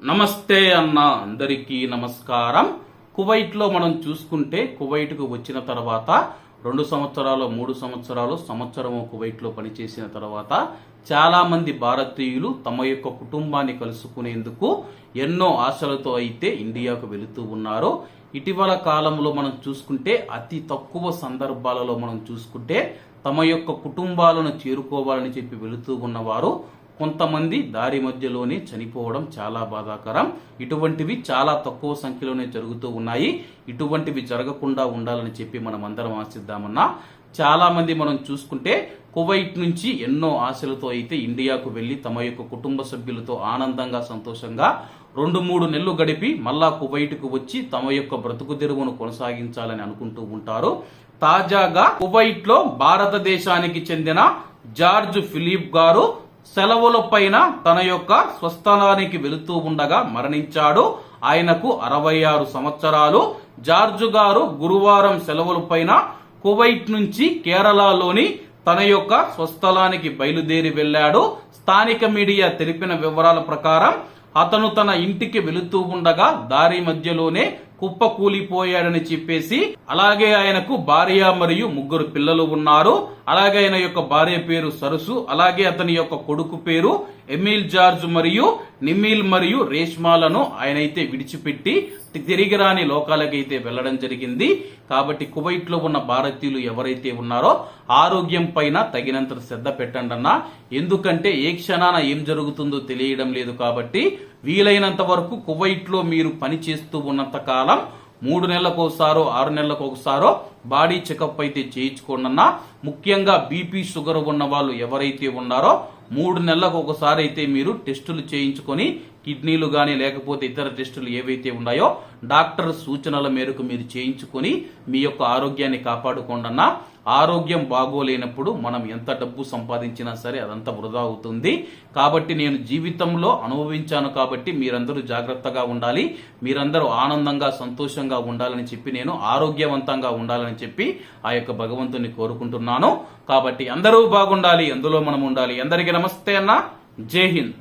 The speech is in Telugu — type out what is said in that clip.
నమస్తే అన్న అందరికీ నమస్కారం. కువైట్లో మనం చూసుకుంటే కువైట్కు వచ్చిన తర్వాత రెండు సంవత్సరాలు మూడు సంవత్సరాలు సంవత్సరము కువైట్లో పనిచేసిన తర్వాత చాలామంది భారతీయులు తమ యొక్క కుటుంబాన్ని కలుసుకునేందుకు ఎన్నో ఆశలతో అయితే ఇండియాకు వెళుతూ ఉన్నారు. ఇటీవల కాలంలో మనం చూసుకుంటే అతి తక్కువ సందర్భాలలో మనం చూసుకుంటే తమ యొక్క కుటుంబాలను చేరుకోవాలని చెప్పి వెళుతూ ఉన్నవారు కొంతమంది దారి మధ్యలోనే చనిపోవడం చాలా బాధాకరం. ఇటువంటివి చాలా తక్కువ సంఖ్యలోనే జరుగుతూ ఉన్నాయి. ఇటువంటివి జరగకుండా ఉండాలని చెప్పి మనం అందరం ఆశిద్దామన్నా. చాలా మంది మనం చూసుకుంటే కువైట్ నుంచి ఎన్నో ఆశలతో అయితే ఇండియాకు వెళ్ళి తమ యొక్క కుటుంబ సభ్యులతో ఆనందంగా సంతోషంగా రెండు మూడు నెలలు గడిపి మళ్ళా కువైట్కు వచ్చి తమ యొక్క బ్రతుకు తెరువును కొనసాగించాలని అనుకుంటూ ఉంటారు. తాజాగా కువైట్లో భారతదేశానికి చెందిన జార్జ్ ఫిలిప్ గారు సెలవుల పైన తన యొక్క స్వస్థలానికి వెళుతూ ఉండగా మరణించాడు. ఆయనకు అరవై ఆరు సంవత్సరాలు. జార్జు గారు గురువారం సెలవుల పైన కువైట్ నుంచి కేరళలోని తన యొక్క స్వస్థలానికి బయలుదేరి వెళ్ళాడు. స్థానిక మీడియా తెలిపిన వివరాల ప్రకారం అతను తన ఇంటికి వెళుతూ ఉండగా దారి మధ్యలోనే కుప్ప కూలిపోయాడని చెప్పేసి అలాగే ఆయనకు భార్య మరియు ముగ్గురు పిల్లలు ఉన్నారు. అలాగే ఆయన యొక్క భార్య పేరు సరసు అలాగే అతని యొక్క కొడుకు పేరు ఎమిల్ జార్జ్ మరియు నిమిల్ మరియు రేష్మాలను ఆయనైతే విడిచిపెట్టి తిరిగి రాని లోకాలకైతే వెళ్ళడం జరిగింది. కాబట్టి కువైట్లో ఉన్న భారతీయులు ఎవరైతే ఉన్నారో ఆరోగ్యం పైన తగినంత శ్రద్ధ పెట్టండి అన్న ఎందుకంటే ఏ క్షణాన ఏం జరుగుతుందో తెలియడం లేదు కాబట్టి వీలైనంత వరకు కువైట్లో మీరు పని చేస్తూ ఉన్నంత కాలం మూడు నెలలకు ఒకసారో ఆరు నెలలకు ఒకసారో బాడీ చెకప్ అయితే చేయించుకోండి అన్న ముఖ్యంగా బీపీ షుగర్ ఉన్న వాళ్ళు ఎవరైతే ఉన్నారో మూడు నెలలకు ఒకసారి అయితే మీరు టెస్టులు చేయించుకొని కిడ్నీలు కానీ లేకపోతే ఇతర టెస్టులు ఏవైతే ఉన్నాయో డాక్టర్ సూచనల మేరకు మీరు చేయించుకొని మీ యొక్క ఆరోగ్యాన్ని కాపాడుకోండన్నా ఆరోగ్యం బాగోలేనప్పుడు మనం ఎంత డబ్బు సంపాదించినా సరే అదంతా వృధా అవుతుంది. కాబట్టి నేను జీవితంలో అనుభవించాను కాబట్టి మీరందరూ జాగ్రత్తగా ఉండాలి. మీరందరూ ఆనందంగా సంతోషంగా ఉండాలని చెప్పి నేను ఆరోగ్యవంతంగా ఉండాలని చెప్పి ఆ యొక్క భగవంతుని కోరుకుంటున్నాను. కాబట్టి అందరూ బాగుండాలి. అందులో మనం ఉండాలి. అందరికీ నమస్తే అన్న. జై హింద్.